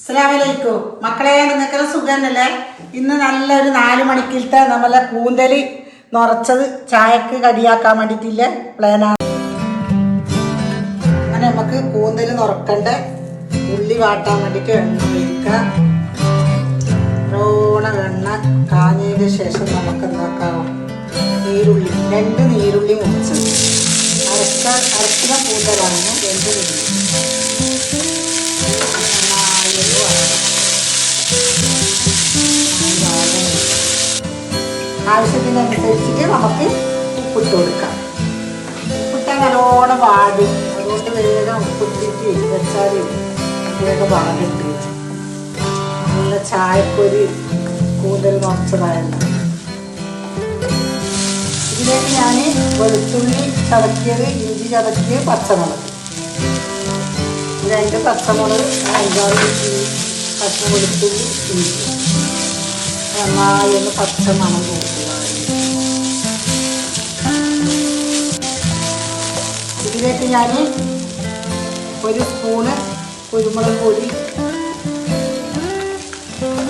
അസ്സലാമലൈക്കും. മക്കളെ നിങ്ങൾക്ക് സുഖമല്ലേ ഇന്ന് നല്ലൊരു നാല് മണിക്കിലത്തെ നമ്മളെ കൂന്തൽ നിറച്ചത് ചായക്ക് കടിയാക്കാൻ വേണ്ടിയിട്ടില്ല പ്ലാനാണ് അങ്ങനെ നമുക്ക് കൂന്തൽ നിറക്കണ്ട? ഉള്ളി വാട്ടാൻ വേണ്ടിയിട്ട് എണ്ണ ഒഴിക്കുക എണ്ണ കാഞ്ഞതിന് ശേഷം നമുക്ക് എന്താക്കാം? നീരുള്ളി രണ്ട് നീരുള്ളി മുറിച്ചത്. അരക്ക അരക്കുന്ന കൂന്തലാണ് രണ്ട് നീരുള്ളി. ആവശ്യത്തിനനുസരിച്ചിട്ട് നമുക്ക് ഉപ്പിട്ട് കൊടുക്കാം. ഉപ്പിട്ട നല്ലോണം വാടും. അതുകൊണ്ട് വേഗം ഉപ്പിട്ടിട്ട് വെച്ചാൽ വേഗം വാടിട്ട് നല്ല ചായപ്പൊരി കൂടുതൽ നിറച്ചതായിരുന്നു ഇതിലേക്ക് ഞാൻ വെളുത്തുള്ളി ചതക്കിയത് ഇഞ്ചി ചതക്കിയത് പച്ചമുളക്. രണ്ട് പച്ചമുളക് അഞ്ചാറ് പച്ച വെളുത്തുള്ളി ഇഞ്ചി. നന്നായി ഒന്ന് പച്ച മണം കൊടുക്കുക ഇതിലേക്ക് ഞാൻ ഒരു സ്പൂണ് കുരുമുളക് പൊടി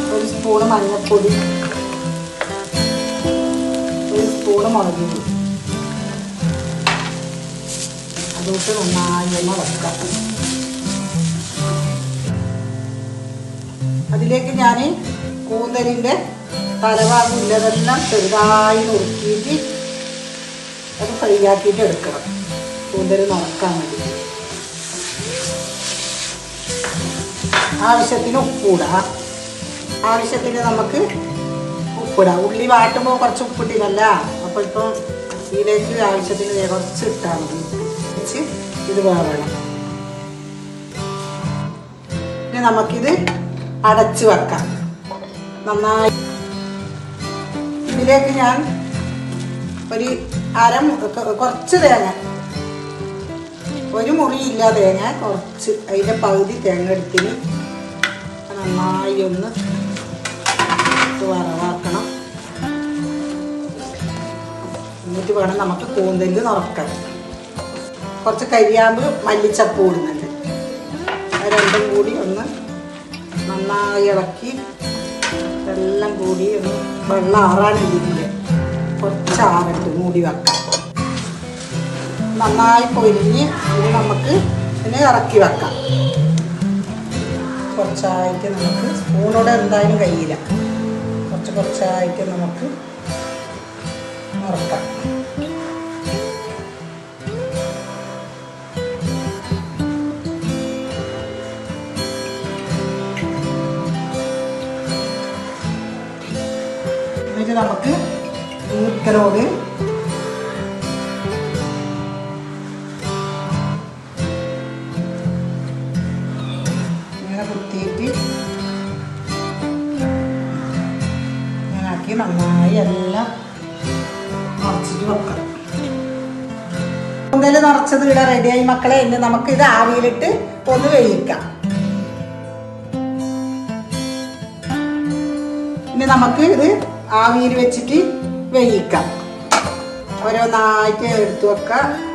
ഒരു സ്പൂണ് മഞ്ഞൾപ്പൊടി ഒരു സ്പൂണ് മുളക് പൊടി. അതുകൊണ്ട് നന്നായി ഒന്ന് വെക്കാം അതിലേക്ക് ഞാൻ കൂന്തലിന്റെ തലഭാഗം ചെറുതായി നുറുക്കിയിട്ട് അത് ഫ്രൈ ആക്കിയിട്ട് എടുക്കണം. കൂന്തൽ നടക്കാൻ വേണ്ടി ആവശ്യത്തിന് ഉപ്പിടാം ആവശ്യത്തിന് നമുക്ക് ഉപ്പിടുക ഉള്ളി വാട്ടുമ്പോൾ കുറച്ച് ഉപ്പിട്ടില്ലല്ല? അപ്പോൾ ഇപ്പം ഇതിലേക്ക് ആവശ്യത്തിന് കുറച്ച് ഇട്ടാൽ മതി. വെച്ച് ഇത് വേവണം. ഇനി നമുക്കിത് അടച്ച് വെക്കാം. നന്നായി ഇതിലേക്ക് ഞാൻ ഒരു അര കുറച്ച് തേങ്ങ. ഒരു മുറിയില്ല തേങ്ങ കുറച്ച് അതിന്റെ പകുതി തേങ്ങ എടുത്തിന്. നന്നായി ഒന്ന് വറവാക്കണം. എന്നിട്ട് വേണം നമുക്ക് കൂന്തൽ നിറക്കാൻ. കുറച്ച് കരിയാമ്പ് മല്ലിച്ചപ്പ് ഇടുന്നുണ്ട്. രണ്ടും കൂടി ഒന്ന് നന്നായി ഇളക്കി എല്ലാം കൂടി ഒന്ന് വെള്ളം ആറാനിരിക്കില്ല കുറച്ച് ആറിട്ട് മൂടി വെക്കാം. നന്നായി പൊരിഞ്ഞ് ഇത് നമുക്ക് ഇതിനെ ഇറക്കി വെക്കാം. കുറച്ചായിട്ട് നമുക്ക് സ്പൂണോടെ എന്തായാലും കഴിയില്ല. കുറച്ച് കുറച്ചായിട്ട് നമുക്ക് നിറക്കാം എന്നിട്ട് നമുക്ക് ഈർക്കലോട് ഇങ്ങനെ കുത്തിയിട്ട് ഇങ്ങനാക്കി നന്നായി എല്ലാം മറച്ചിട്ട് വെക്കണം. കൂന്തൽ നിറച്ചത് ഇവിടെ റെഡിയായി മക്കളെ ഇനി നമുക്ക് ഇത് ആവിയിലിട്ട് ഒന്ന് വേവിക്കാം. ഇനി നമുക്ക് ഇത് ആവിയിൽ വെച്ചിട്ട് വേവിക്കാം. ഓരോന്നായിട്ട് എടുത്തു വെക്കാം.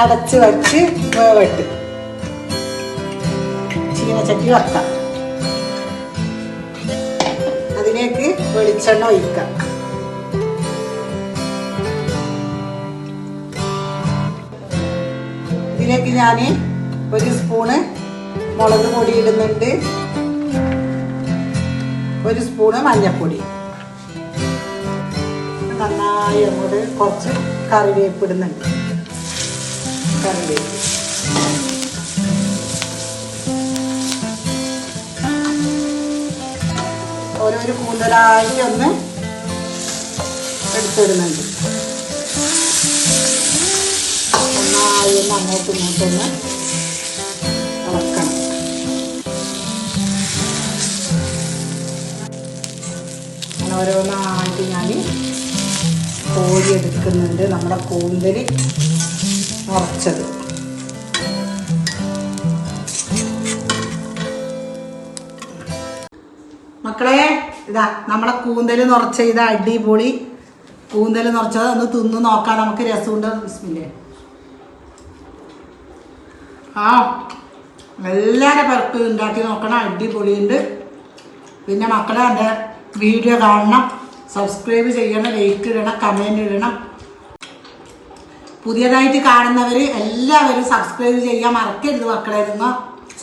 അടച്ച് വച്ച് വേവട്ട്. ചീനച്ചട്ടി വെക്കാം. അതിലേക്ക് വെളിച്ചെണ്ണ ഒഴിക്കാം. ഇതിലേക്ക് ഞാൻ ഒരു സ്പൂണ് മുളക് പൊടി ഇടുന്നുണ്ട്. ഒരു സ്പൂണ് മഞ്ഞൾപ്പൊടി നന്നായി അങ്ങോട്ട് കുറച്ച് കറിവേപ്പ് ഇടുന്നുണ്ട്. കറിവേപ്പ് ഓരോരു കൂന്തലായി ഒന്ന് എടുത്തിടുന്നുണ്ട്. നന്നായി ഒന്ന് അങ്ങോട്ടും ഇങ്ങോട്ടൊന്ന് ഇളക്കണം. ഓരോന്നായിട്ട് ഞാൻ കോഴി എടുക്കുന്നുണ്ട്. നമ്മുടെ കൂന്തൽ നിറച്ചത് മക്കളെ ഇതാ നമ്മളെ കൂന്തൽ നിറച്ച ഇത് അടിപൊളി കൂന്തൽ നിറച്ചത്. ഒന്ന് തിന്ന് നോക്കാം. നമുക്ക് രസമുണ്ട്? ബിസ്മില്ലേ. ആ എല്ലാവരും പേർക്ക് ഉണ്ടാക്കി നോക്കണം. അടിപൊളിയുണ്ട്. പിന്നെ മക്കളെ എന്റെ വീഡിയോ കാണണം. സബ്സ്ക്രൈബ് ചെയ്യണം ലൈക്ക് ഇടണം കമന്റ് ഇടണം. പുതിയതായിട്ട് കാണുന്നവർ എല്ലാവരും സബ്സ്ക്രൈബ് ചെയ്യാൻ മറക്കരുത് മക്കളെ. നിങ്ങൾ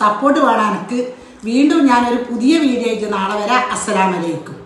സപ്പോർട്ട് വേണം എനിക്ക്. വീണ്ടും ഞാനൊരു പുതിയ വീഡിയോ ആയിട്ട് നാളെ വരാം. അസ്സലാമലൈക്കും